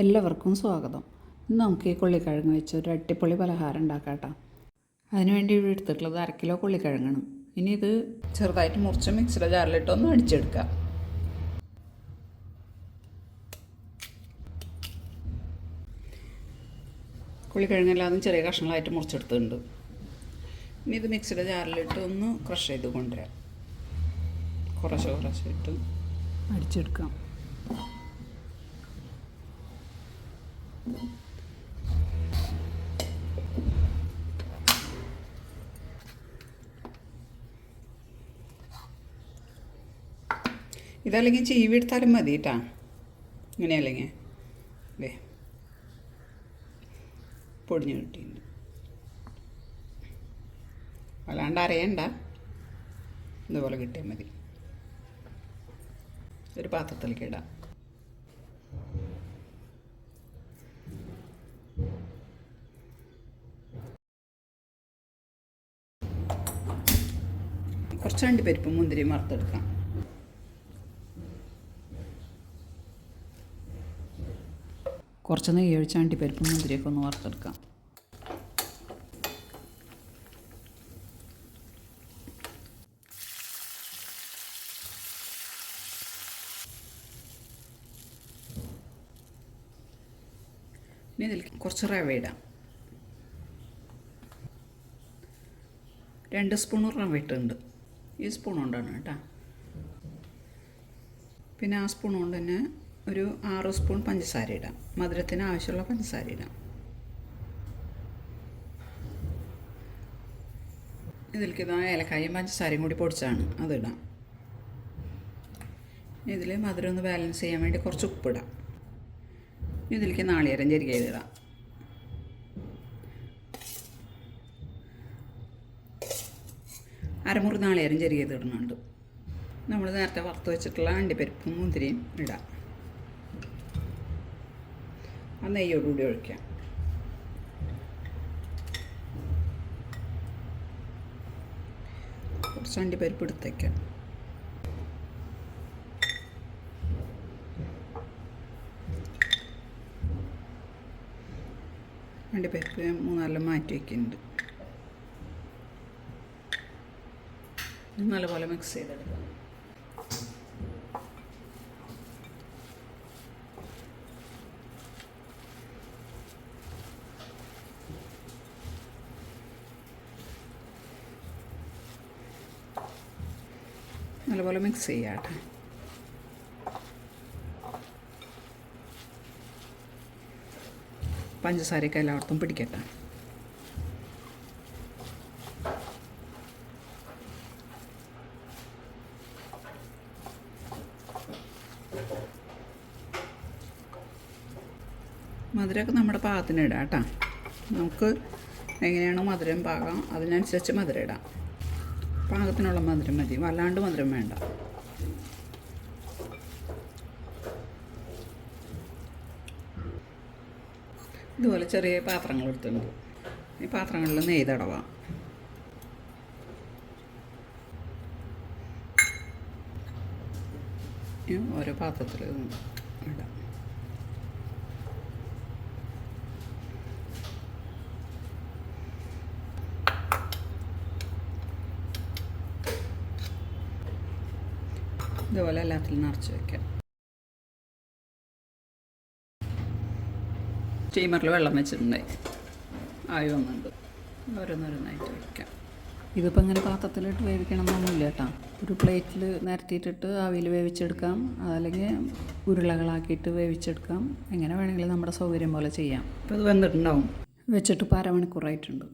എല്ലാവർക്കും സ്വാഗതം. ഇന്ന് നമുക്ക് ഈ കൊള്ളിക്കിഴങ്ങ് വെച്ച് ഒരു അട്ടിപ്പൊളി പലഹാരം ഉണ്ടാക്കാട്ടോ. അതിനുവേണ്ടി ഇവിടെ എടുത്തിട്ടുള്ളത് അര കിലോ കൊള്ളിക്കിഴങ്ങാണ്. ഇനി ഇത് ചെറുതായിട്ട് മുറിച്ച് മിക്സിയുടെ ജാറിലിട്ട് ഒന്ന് അടിച്ചെടുക്കാം. കൊള്ളിക്കിഴങ്ങെല്ലാം ചെറിയ കഷ്ണങ്ങളായിട്ട് മുറിച്ചെടുത്തിട്ടുണ്ട്. ഇനി ഇത് മിക്സിയുടെ ജാറിലിട്ട് ഒന്ന് ക്രഷ് ചെയ്ത് കൊണ്ടുവരാം. കുറച്ച് കുറച്ചിട്ട് അടിച്ചെടുക്കാം. ഇതല്ലെങ്കിൽ ചീവി എടുത്താലും മതി കേട്ടാ ഇങ്ങനെയല്ലെങ്കിൽ. അല്ലേ പൊടിഞ്ഞു കിട്ടിയിട്ടുണ്ട്. അല്ലാണ്ട് അറിയണ്ട ഇതുപോലെ കിട്ടിയാൽ മതി. ഒരു പാത്രത്തിലേക്ക് ഇടാം. കുറച്ച് രണ്ട് പരിപ്പും മുന്തിരിയും വറുത്തെടുക്കാം. കുറച്ച് നെയ്യ് ഒഴിച്ച് അണ്ടിപ്പരിപ്പും മുന്തിരിയൊക്കെ ഒന്ന് വറുത്തെടുക്കാം. ഇനി ഇതിൽ കുറച്ച് റവ ഇടാം. രണ്ട് സ്പൂൺ റവ ഇട്ടുണ്ട് ഈ സ്പൂൺ കൊണ്ടാണ് കേട്ടോ. പിന്നെ ആ സ്പൂൺ കൊണ്ട് തന്നെ ഒരു ആറ് സ്പൂൺ പഞ്ചസാര ഇടാം. മധുരത്തിന് ആവശ്യമുള്ള പഞ്ചസാര ഇടാം. ഇതിലേക്ക് ഇതാ ഏലക്കായും പഞ്ചസാരയും കൂടി പൊടിച്ചാണ് അതിടാം ഇതിൽ മധുരം ഒന്ന് ബാലൻസ് ചെയ്യാൻ വേണ്ടി കുറച്ച് ഉപ്പിടാം. ഇതിലേക്ക് നാളികേരം ചെരുക അരമുറി നാളികേരം ചെറിയത് ഇടുന്നുണ്ട്. നമ്മൾ നേരത്തെ വറുത്ത് വെച്ചിട്ടുള്ള അണ്ടിപ്പരിപ്പും മുന്തിരിയും ഇടാം. ആ നെയ്യോടുകൂടി ഒഴിക്കാം. കുറച്ച് അണ്ടിപ്പരിപ്പ് എടുത്തേക്കാം. അണ്ടിപ്പരിപ്പ് മൂന്നാലെല്ലാം മാറ്റി വയ്ക്കുന്നുണ്ട് നല്ലപോലെ മിക്സ് ചെയ്തെടുക്കാം നല്ലപോലെ മിക്സ് ചെയ്യാട്ടെ പഞ്ചസാരയൊക്കെ എല്ലായിടത്തും പിടിക്കട്ടെ. മധുരമൊക്കെ നമ്മുടെ പാകത്തിന് ഇടാം കേട്ടോ. നമുക്ക് എങ്ങനെയാണോ മധുരം പാകം അതിനനുസരിച്ച് മധുരം ഇടാം. പാകത്തിനുള്ള മധുരം മതി വല്ലാണ്ട് മധുരം വേണ്ട. ഇതുപോലെ ചെറിയ പാത്രങ്ങൾ എടുത്തിട്ടുണ്ട്. ഈ പാത്രങ്ങളിൽ നെയ്യ് തടവാം ഓരോ പാത്രത്തിൽ ഇടാം. ഇതുപോലെ എല്ലാത്തിലും നിറച്ച് വയ്ക്കാം സ്റ്റീമറിൽ വെള്ളം വെച്ചിട്ടുണ്ടായി ആയി വന്നിട്ടുണ്ട്. ഓരോന്നോരോന്നായിട്ട് വയ്ക്കാം ഇതിപ്പോൾ ഇങ്ങനെ പാത്രത്തിലിട്ട് വേവിക്കണം എന്നൊന്നുമില്ല കേട്ടോ. ഒരു പ്ലേറ്റിൽ നിരത്തിയിട്ടിട്ട് ആവിയിൽ വേവിച്ചെടുക്കാം. അല്ലെങ്കിൽ ഉരുളകളാക്കിയിട്ട് വേവിച്ചെടുക്കാം. എങ്ങനെ വേണമെങ്കിലും നമ്മുടെ സൗകര്യം പോലെ ചെയ്യാം. ഇപ്പോൾ ഇത് വന്നിട്ടുണ്ടാവും വെച്ചിട്ട് ഇപ്പോൾ അരമണിക്കൂറായിട്ടുണ്ട്.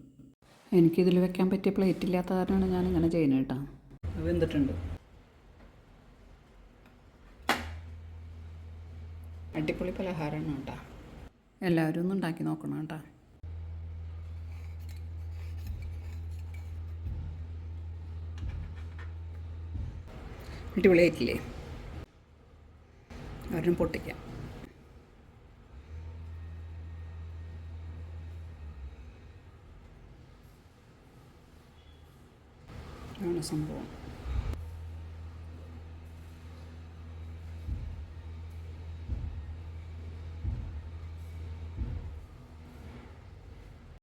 എനിക്കിതിൽ വെക്കാൻ പറ്റിയ പ്ലേറ്റ് ഇല്ലാത്ത കാരണമാണ് ഞാൻ ഇങ്ങനെ ചെയ്യുന്നത് കേട്ടോ. വെന്തിട്ടുണ്ട്. അടിപൊളി പലഹാരമാണ് കേട്ടോ. എല്ലാവരും ഒന്ന് ഉണ്ടാക്കി നോക്കണം കേട്ടോ. അടിപൊളിയായിട്ടില്ലേ? ഒരെണ്ണം പൊട്ടിക്കാം. ആണ് സംഭവം.